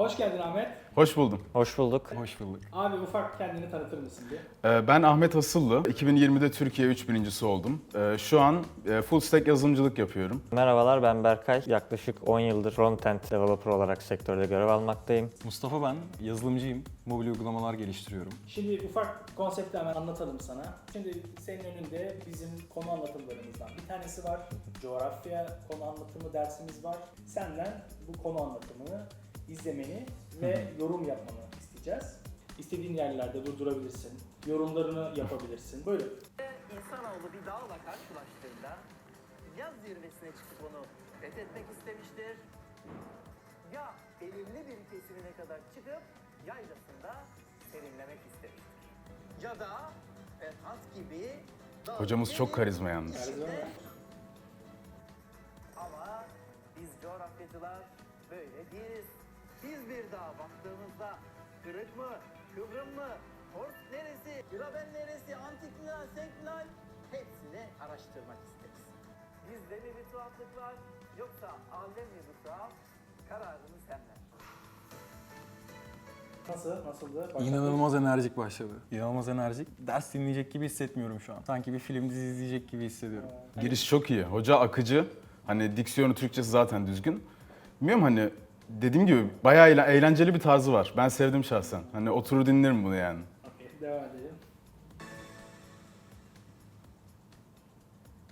Hoş geldin Ahmet. Hoş buldum. Hoş bulduk. Hoş bulduk. Abi ufak kendini tanıtır mısın bir? Ee, Ben Ahmet Asıllı. 2020'de Türkiye 3 birincisi oldum. Ee, Şu an e, full stack yazılımcılık yapıyorum. Merhabalar ben Berkay. Yaklaşık 10 yıldır frontend developer olarak sektörde görev almaktayım. Mustafa ben, yazılımcıyım. Mobil uygulamalar geliştiriyorum. Şimdi ufak konsepti hemen anlatalım sana. Şimdi senin önünde bizim konu anlatımlarımızdan bir tanesi var. Coğrafya konu anlatımı dersimiz var. Senden bu konu anlatımını izlemeni ve yorum yapmanı isteyeceğiz. İstediğin yerlerde durdurabilirsin. Yorumlarını yapabilirsin. Buyurun. İnsanoğlu bir dağla karşılaştığında ya zirvesine çıkıp onu fethetmek istemiştir ya belirli bir kesimine kadar çıkıp yaylasında serinlemek istemiştir. Ya da Ferhat gibi Hocamız çok karizma yalnız. Karizma. Ama biz coğrafyacılar böyle değiliz. Biz bir dağa baktığımızda kırık mı, kıvrım mı, Hort neresi, Graben neresi, Antik Yunan, Senklinal hepsini araştırmak isteriz. Bizde mi bir tuhaflık var yoksa alem mi bu tuhaf? Kararını sen ver. Nasıl? Nasıldı? Başlangıç? İnanılmaz enerjik başladı. İnanılmaz enerjik. Ders dinleyecek gibi hissetmiyorum şu an. Sanki bir film dizi izleyecek gibi hissediyorum. Giriş çok iyi. Hoca akıcı. Hani diksiyonu Türkçesi zaten düzgün. Bilmiyorum hani dediğim gibi bayağı eğlen- eğlenceli bir tarzı var. Ben sevdim şahsen. Hani oturur dinlerim bunu yani. Okey, devam edelim.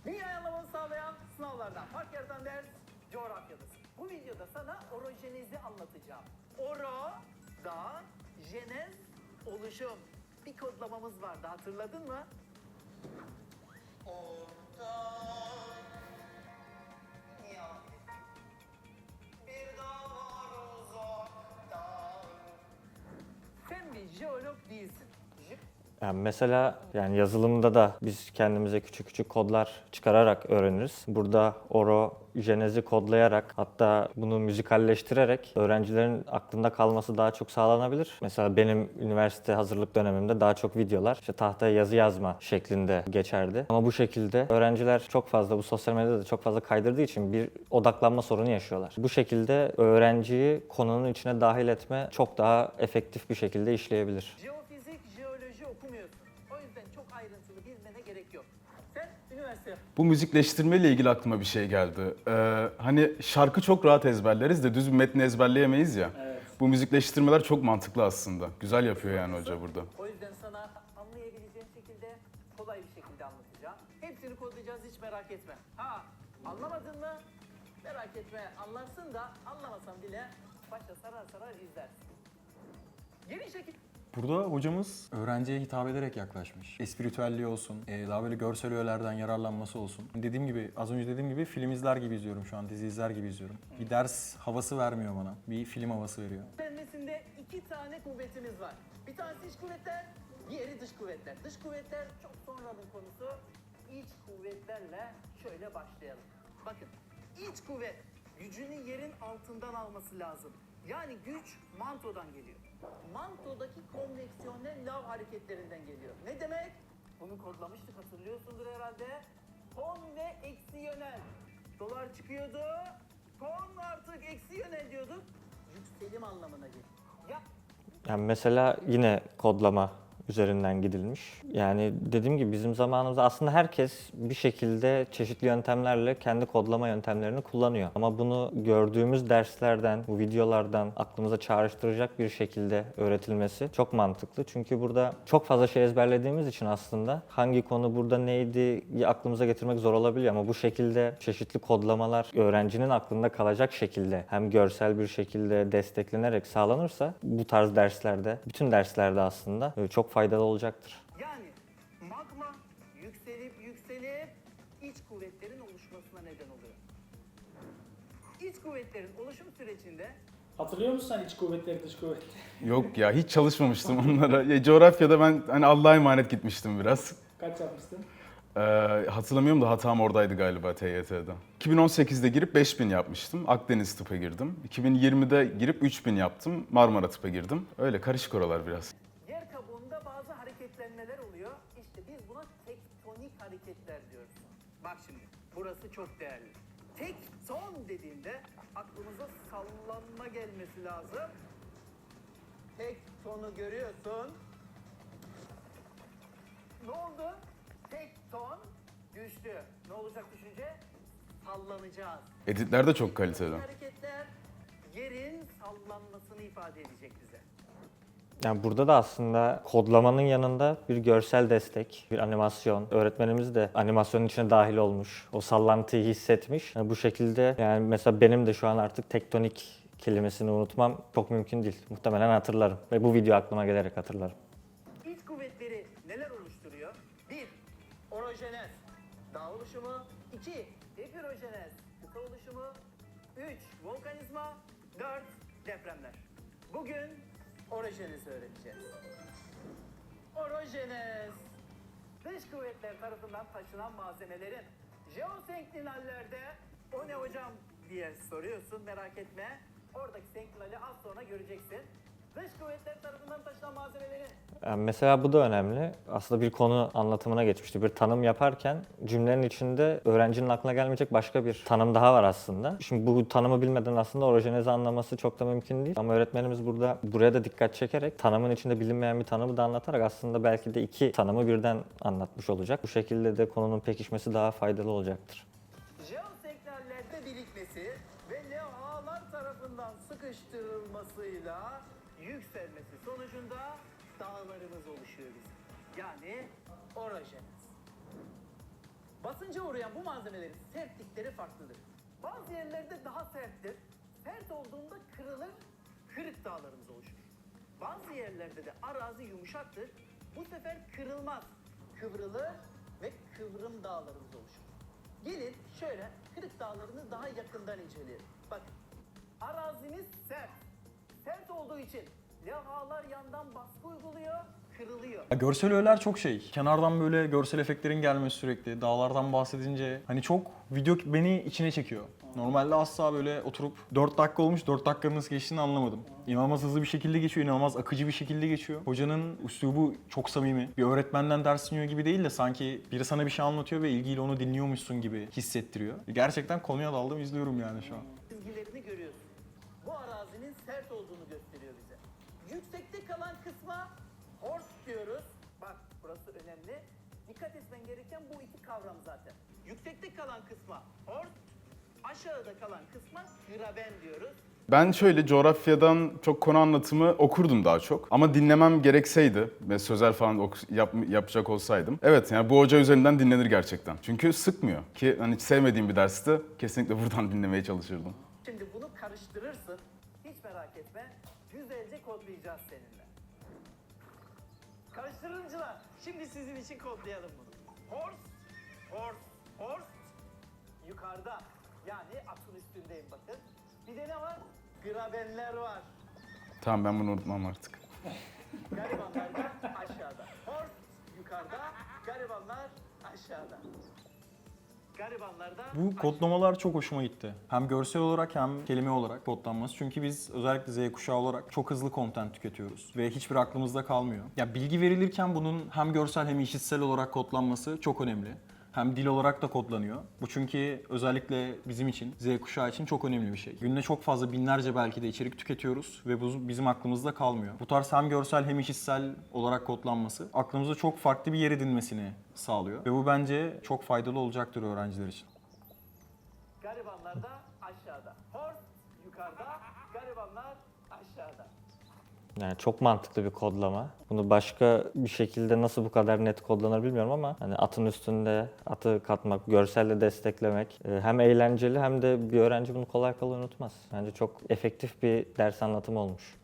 Dünya anlamını sağlayan sınavlardan fark yaratan ders coğrafyadasın. Bu videoda sana orojenezi anlatacağım. Oro, da, jenez, oluşum. Bir kodlamamız vardı hatırladın mı? eu fiz. Yani mesela yani yazılımda da biz kendimize küçük küçük kodlar çıkararak öğreniriz. Burada oro, jenezi kodlayarak hatta bunu müzikalleştirerek öğrencilerin aklında kalması daha çok sağlanabilir. Mesela benim üniversite hazırlık dönemimde daha çok videolar işte tahtaya yazı yazma şeklinde geçerdi. Ama bu şekilde öğrenciler çok fazla bu sosyal medyada da çok fazla kaydırdığı için bir odaklanma sorunu yaşıyorlar. Bu şekilde öğrenciyi konunun içine dahil etme çok daha efektif bir şekilde işleyebilir. Bu müzikleştirmeyle ilgili aklıma bir şey geldi. Ee, hani şarkı çok rahat ezberleriz de düz bir metni ezberleyemeyiz ya. Evet. Bu müzikleştirmeler çok mantıklı aslında. Güzel yapıyor yani hoca burada. O yüzden sana anlayabileceğin şekilde kolay bir şekilde anlatacağım. Hepsini kodlayacağız hiç merak etme. Ha anlamadın mı? Merak etme anlarsın da anlamasan bile başta sarar sarar izlersin. Yeni şekil Burada hocamız öğrenciye hitap ederek yaklaşmış. Espiritüelliği olsun, e, daha böyle görsel öğelerden yararlanması olsun. Dediğim gibi, az önce dediğim gibi film izler gibi izliyorum şu an, dizi izler gibi izliyorum. Bir ders havası vermiyor bana, bir film havası veriyor. öğrenmesinde iki tane kuvvetimiz var. Bir tanesi iç kuvvetler, diğeri dış kuvvetler. Dış kuvvetler çok sonranın konusu. İç kuvvetlerle şöyle başlayalım. Bakın, iç kuvvet gücünü yerin altından alması lazım. Yani güç mantodan geliyor. Mantodaki konveksiyonel lav hareketlerinden geliyor. Ne demek? Bunu kodlamıştık hatırlıyorsundur herhalde. Kon ve eksi yönel. Dolar çıkıyordu. Kon artık eksi yönel diyorduk. Yükselim anlamına geliyor. Ya Yani mesela yine kodlama üzerinden gidilmiş. Yani dediğim gibi bizim zamanımızda aslında herkes bir şekilde çeşitli yöntemlerle kendi kodlama yöntemlerini kullanıyor. Ama bunu gördüğümüz derslerden, bu videolardan aklımıza çağrıştıracak bir şekilde öğretilmesi çok mantıklı. Çünkü burada çok fazla şey ezberlediğimiz için aslında hangi konu burada neydi aklımıza getirmek zor olabiliyor ama bu şekilde çeşitli kodlamalar öğrencinin aklında kalacak şekilde hem görsel bir şekilde desteklenerek sağlanırsa bu tarz derslerde, bütün derslerde aslında e, çok faydalı olacaktır. yani magma yükselip yükselip iç kuvvetlerin oluşmasına neden oluyor. İç kuvvetlerin oluşum sürecinde Hatırlıyor musun sen iç kuvvetleri, dış kuvvetleri? Yok ya hiç çalışmamıştım onlara. Ya, coğrafyada ben hani Allah'a emanet gitmiştim biraz. Kaç yapmıştın? Ee, hatırlamıyorum da hatam oradaydı galiba TYT'de. 2018'de girip 5000 yapmıştım. Akdeniz tıpa girdim. 2020'de girip 3000 yaptım. Marmara tıpa girdim. Öyle karışık oralar biraz. Hareketler diyoruz. Bak şimdi burası çok değerli. Tekton dediğinde aklımıza sallanma gelmesi lazım. Tekton'u görüyorsun. Ne oldu? Tekton düştü. Ne olacak düşünce? Sallanacağız. Editler de çok kaliteli. Hareketler yerin sallanmasını ifade edecek bize. Yani burada da aslında kodlamanın yanında bir görsel destek, bir animasyon. Öğretmenimiz de animasyonun içine dahil olmuş. O sallantıyı hissetmiş. Yani bu şekilde yani mesela benim de şu an artık tektonik kelimesini unutmam çok mümkün değil. Muhtemelen hatırlarım ve bu video aklıma gelerek hatırlarım. İç kuvvetleri neler oluşturuyor? 1. Orojenez, dağ oluşumu. 2. Epirojenez, kıta oluşumu. 3. Volkanizma. 4. Depremler. Bugün orojenezi öğreneceğiz. Orojenez, dış kuvvetler tarafından taşınan malzemelerin jeosenklinallerde o ne hocam diye soruyorsun merak etme. Oradaki senklinali az sonra göreceksin. Dış kuvvetler tarafından taşınan malzemelerin Yani mesela bu da önemli. Aslında bir konu anlatımına geçmişti. Bir tanım yaparken cümlenin içinde öğrencinin aklına gelmeyecek başka bir tanım daha var aslında. Şimdi bu tanımı bilmeden aslında orojenezi anlaması çok da mümkün değil. Ama öğretmenimiz burada buraya da dikkat çekerek tanımın içinde bilinmeyen bir tanımı da anlatarak aslında belki de iki tanımı birden anlatmış olacak. Bu şekilde de konunun pekişmesi daha faydalı olacaktır. Dağlarımız oluşuyor bizim. Yani orojenez. Basınca uğrayan bu malzemelerin sertlikleri farklıdır. Bazı yerlerde daha serttir. Sert olduğunda kırılır, kırık dağlarımız oluşur. Bazı yerlerde de arazi yumuşaktır. Bu sefer kırılmaz, kıvrılır ve kıvrım dağlarımız oluşur. Gelin şöyle kırık dağlarını daha yakından inceleyelim. Bakın arazimiz sert. Sert olduğu için levhalar yandan baskı uyguluyor, kırılıyor. Ya görsel öğeler çok şey. Kenardan böyle görsel efektlerin gelmesi sürekli. Dağlardan bahsedince hani çok video beni içine çekiyor. Normalde asla böyle oturup 4 dakika olmuş 4 dakikanın nasıl geçtiğini anlamadım. İnanılmaz hızlı bir şekilde geçiyor, inanılmaz akıcı bir şekilde geçiyor. Hocanın üslubu çok samimi. Bir öğretmenden ders dinliyor gibi değil de sanki biri sana bir şey anlatıyor ve ilgiyle onu dinliyormuşsun gibi hissettiriyor. Gerçekten konuya daldım izliyorum yani şu an. çizgilerini görüyorsun. Bu arazinin sert olduğunu gösteriyor bize. Yüksekte kalan kısma horst diyoruz. Bak burası önemli. Dikkat etmen gereken bu iki kavram zaten. Yüksekte kalan kısma horst, aşağıda kalan kısma graben diyoruz. Ben şöyle coğrafyadan çok konu anlatımı okurdum daha çok. Ama dinlemem gerekseydi ve sözel falan yap- yapacak olsaydım. Evet yani bu hoca üzerinden dinlenir gerçekten. Çünkü sıkmıyor. Ki hani sevmediğim bir derste kesinlikle buradan dinlemeye çalışırdım. Şimdi bunu karıştırırsın. Hiç merak etme. Güzelce kodlayacağız seninle. Karıştırıcılar. Şimdi sizin için kodlayalım bunu. Horse, horse, horse. Yukarıda. Yani atın üstündeyim bakın. Bir de ne var? Grabenler var. Tamam ben bunu unutmam artık. Garibanlar da aşağıda. Horse yukarıda. Garibanlar aşağıda. Bu kodlamalar çok hoşuma gitti. Hem görsel olarak hem kelime olarak kodlanması. Çünkü biz özellikle Z kuşağı olarak çok hızlı content tüketiyoruz. Ve hiçbir aklımızda kalmıyor. Ya bilgi verilirken bunun hem görsel hem işitsel olarak kodlanması çok önemli. Hem dil olarak da kodlanıyor. Bu çünkü özellikle bizim için, Z kuşağı için çok önemli bir şey. Günde çok fazla binlerce belki de içerik tüketiyoruz ve bu bizim aklımızda kalmıyor. Bu tarz hem görsel hem işitsel olarak kodlanması aklımızda çok farklı bir yer edinmesini sağlıyor. Ve bu bence çok faydalı olacaktır öğrenciler için. Garibanlar da aşağıda. Horse yukarıda. Garibanlar aşağıda. Yani çok mantıklı bir kodlama. Bunu başka bir şekilde nasıl bu kadar net kodlanır bilmiyorum ama hani atın üstünde atı katmak, görselle desteklemek e, hem eğlenceli hem de bir öğrenci bunu kolay kolay unutmaz. Bence çok efektif bir ders anlatımı olmuş.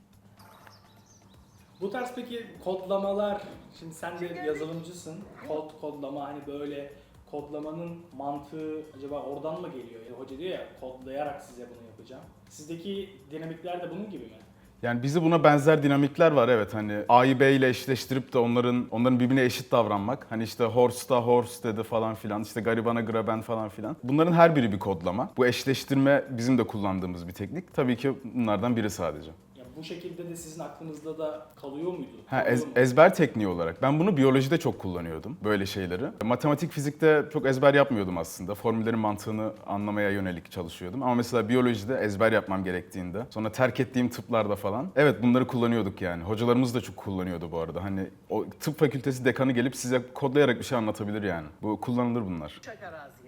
Bu tarz peki kodlamalar, şimdi sen de yazılımcısın. Kod, kodlama hani böyle kodlamanın mantığı acaba oradan mı geliyor? Ya hoca diyor ya kodlayarak size bunu yapacağım. Sizdeki dinamikler de bunun gibi mi? Yani bizi buna benzer dinamikler var evet hani A'yı B ile eşleştirip de onların onların birbirine eşit davranmak. Hani işte horse da horse dedi falan filan işte garibana graben falan filan. Bunların her biri bir kodlama. Bu eşleştirme bizim de kullandığımız bir teknik. Tabii ki bunlardan biri sadece. Bu şekilde de sizin aklınızda da kalıyor muydu? Ha, Kalıyor ez- mu? ezber tekniği olarak. Ben bunu biyolojide çok kullanıyordum böyle şeyleri. Matematik, fizikte çok ezber yapmıyordum aslında. Formüllerin mantığını anlamaya yönelik çalışıyordum. Ama mesela biyolojide ezber yapmam gerektiğinde, sonra terk ettiğim tıplarda falan. Evet bunları kullanıyorduk yani. Hocalarımız da çok kullanıyordu bu arada. Hani o tıp fakültesi dekanı gelip size kodlayarak bir şey anlatabilir yani. Bu kullanılır bunlar. araziye.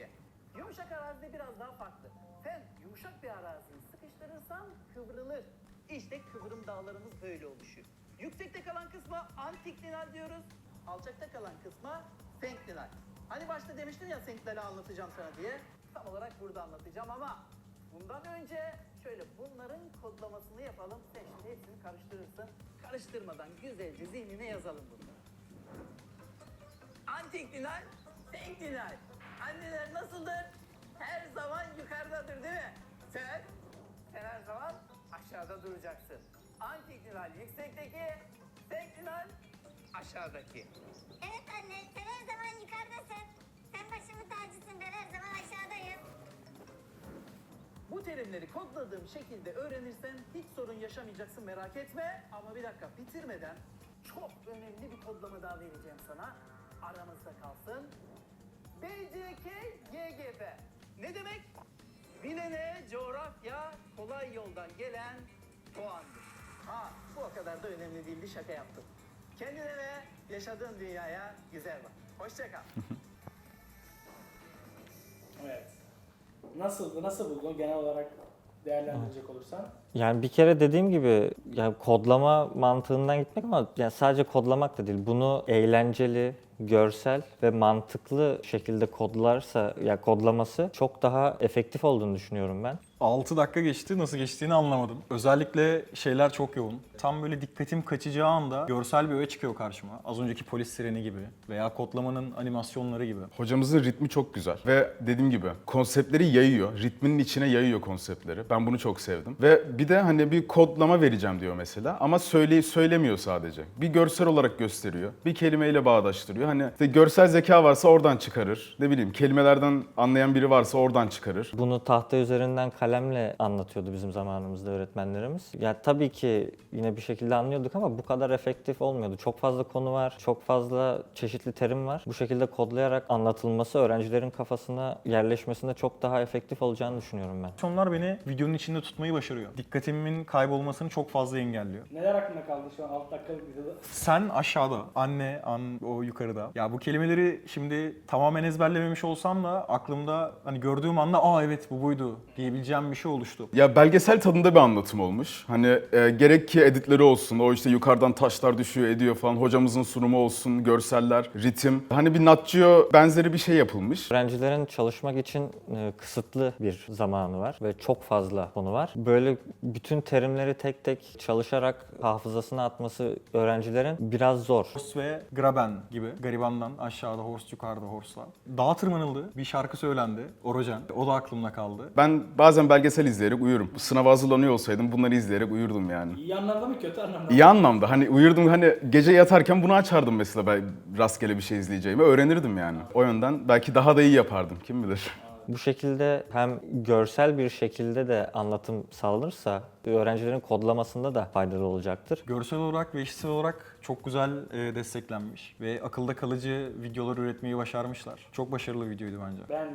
Yüksekte kalan kısma antiklinal diyoruz. Alçakta kalan kısma senklinal. Hani başta demiştim ya senklinali anlatacağım sana diye. Tam olarak burada anlatacağım ama bundan önce şöyle bunların kodlamasını yapalım. Sen şimdi hepsini karıştırırsın. Karıştırmadan güzelce zihnine yazalım bunları. Antiklinal, senklinal. Anneler nasıldır? Her zaman yukarıdadır değil mi? Sen, aşağıda duracaksın. Antiklinal yüksekteki, senklinal aşağıdaki. Evet anne, sen her zaman yukarıdasın. Sen başımın tacısın, ben her zaman aşağıdayım. Bu terimleri kodladığım şekilde öğrenirsen hiç sorun yaşamayacaksın merak etme. Ama bir dakika bitirmeden çok önemli bir kodlama daha vereceğim sana. Aramızda kalsın. BCK YGB. Ne demek? Bilene coğrafya gelen puandır. Ha bu o kadar da önemli değildi şaka yaptım. Kendine ve yaşadığın dünyaya güzel bak. Hoşça kal. Evet. Nasıldı? Nasıl buldun genel olarak değerlendirecek olursan? Yani bir kere dediğim gibi yani kodlama mantığından gitmek ama yani sadece kodlamak da değil. Bunu eğlenceli, görsel ve mantıklı şekilde kodlarsa ya kodlaması çok daha efektif olduğunu düşünüyorum ben. 6 dakika geçti nasıl geçtiğini anlamadım. Özellikle şeyler çok yoğun. Tam böyle dikkatim kaçacağı anda görsel bir öğe çıkıyor karşıma. Az önceki polis sireni gibi veya kodlamanın animasyonları gibi. Hocamızın ritmi çok güzel ve dediğim gibi konseptleri yayıyor. Ritminin içine yayıyor konseptleri. Ben bunu çok sevdim. Ve bir de hani bir kodlama vereceğim diyor mesela ama söyle söylemiyor sadece. Bir görsel olarak gösteriyor. Bir kelimeyle bağdaştırıyor. Hani işte görsel zeka varsa oradan çıkarır. Ne bileyim kelimelerden anlayan biri varsa oradan çıkarır. Bunu tahta üzerinden kalemle anlatıyordu bizim zamanımızda öğretmenlerimiz. Ya tabii ki yine bir şekilde anlıyorduk ama bu kadar efektif olmuyordu. Çok fazla konu var, çok fazla çeşitli terim var. Bu şekilde kodlayarak anlatılması öğrencilerin kafasına yerleşmesinde çok daha efektif olacağını düşünüyorum ben. Animasyonlar beni videonun içinde tutmayı başarıyor. Dikkatimin kaybolmasını çok fazla engelliyor. Neler aklında kaldı şu an 6 dakikalık videoda? Sen aşağıda, anne, an o yukarıda. Ya bu kelimeleri şimdi tamamen ezberlememiş olsam da aklımda hani gördüğüm anda aa evet bu buydu diyebileceğim bir şey oluştu. Ya belgesel tadında bir anlatım olmuş. Hani e, gerek ki editleri olsun, o işte yukarıdan taşlar düşüyor ediyor falan, hocamızın sunumu olsun, görseller, ritim. Hani bir Nat Geo benzeri bir şey yapılmış. Öğrencilerin çalışmak için e, kısıtlı bir zamanı var ve çok fazla konu var. Böyle bütün terimleri tek tek çalışarak hafızasına atması öğrencilerin biraz zor. Horse ve Graben gibi garibandan aşağıda horse yukarıda horse'la. Dağa tırmanıldı. Bir şarkı söylendi. Orojen. O da aklımda kaldı. Ben bazen belgesel izleyerek uyurum. Sınava hazırlanıyor olsaydım bunları izleyerek uyurdum yani. İyi anlamda mı kötü anlamda mı? İyi anlamda hani uyurdum hani gece yatarken bunu açardım mesela ben rastgele bir şey izleyeceğimi öğrenirdim yani. O yönden belki daha da iyi yapardım kim bilir. Bu şekilde hem görsel bir şekilde de anlatım sağlanırsa öğrencilerin kodlamasında da faydalı olacaktır. Görsel olarak ve işitsel olarak çok güzel e, desteklenmiş ve akılda kalıcı videolar üretmeyi başarmışlar. Çok başarılı bir videoydu bence. Ben.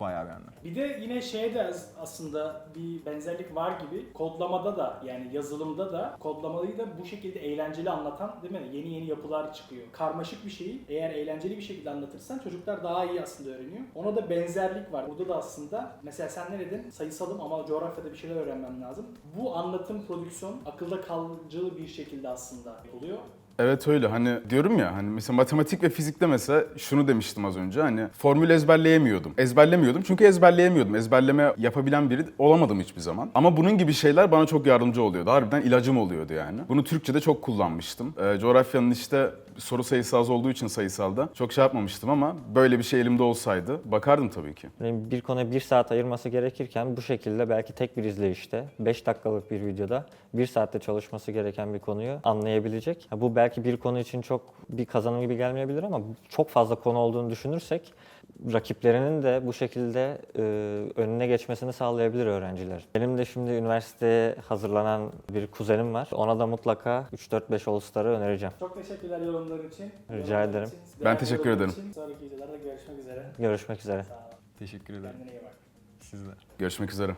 Bayağı beğendim. Bir de yine şeye de aslında bir benzerlik var gibi. Kodlamada da yani yazılımda da kodlamayı da bu şekilde eğlenceli anlatan değil mi? Yeni yeni yapılar çıkıyor. Karmaşık bir şeyi eğer eğlenceli bir şekilde anlatırsan çocuklar daha iyi aslında öğreniyor. Ona da benzerlik var. Burada da aslında mesela sen ne dedin? Sayısalım ama coğrafyada bir şeyler öğrenmem lazım. Bu anlatım, prodüksiyon akılda kalıcı bir şekilde aslında oluyor. Evet öyle hani diyorum ya hani mesela matematik ve fizikte mesela şunu demiştim az önce hani formül ezberleyemiyordum. Ezberlemiyordum çünkü ezberleyemiyordum. Ezberleme yapabilen biri olamadım hiçbir zaman. Ama bunun gibi şeyler bana çok yardımcı oluyordu. Harbiden ilacım oluyordu yani. Bunu Türkçe'de çok kullanmıştım. Ee, coğrafyanın işte soru sayısı az olduğu için sayısalda çok şey yapmamıştım ama böyle bir şey elimde olsaydı bakardım tabii ki. Bir konuya bir saat ayırması gerekirken bu şekilde belki tek bir izleyişte 5 dakikalık bir videoda bir saatte çalışması gereken bir konuyu anlayabilecek. Bu belki bir konu için çok bir kazanım gibi gelmeyebilir ama çok fazla konu olduğunu düşünürsek rakiplerinin de bu şekilde e, önüne geçmesini sağlayabilir öğrenciler. Benim de şimdi üniversiteye hazırlanan bir kuzenim var. Ona da mutlaka 3-4-5 All-Star'ı önereceğim. Çok teşekkürler yorumların için. Rica Yorumların ederim. için, Ben değerli teşekkür ederim. için. Sonraki videolarda görüşmek üzere. Görüşmek üzere. Sağ olun. Teşekkür ederim. Kendine iyi bak. Sizler. Görüşmek üzere.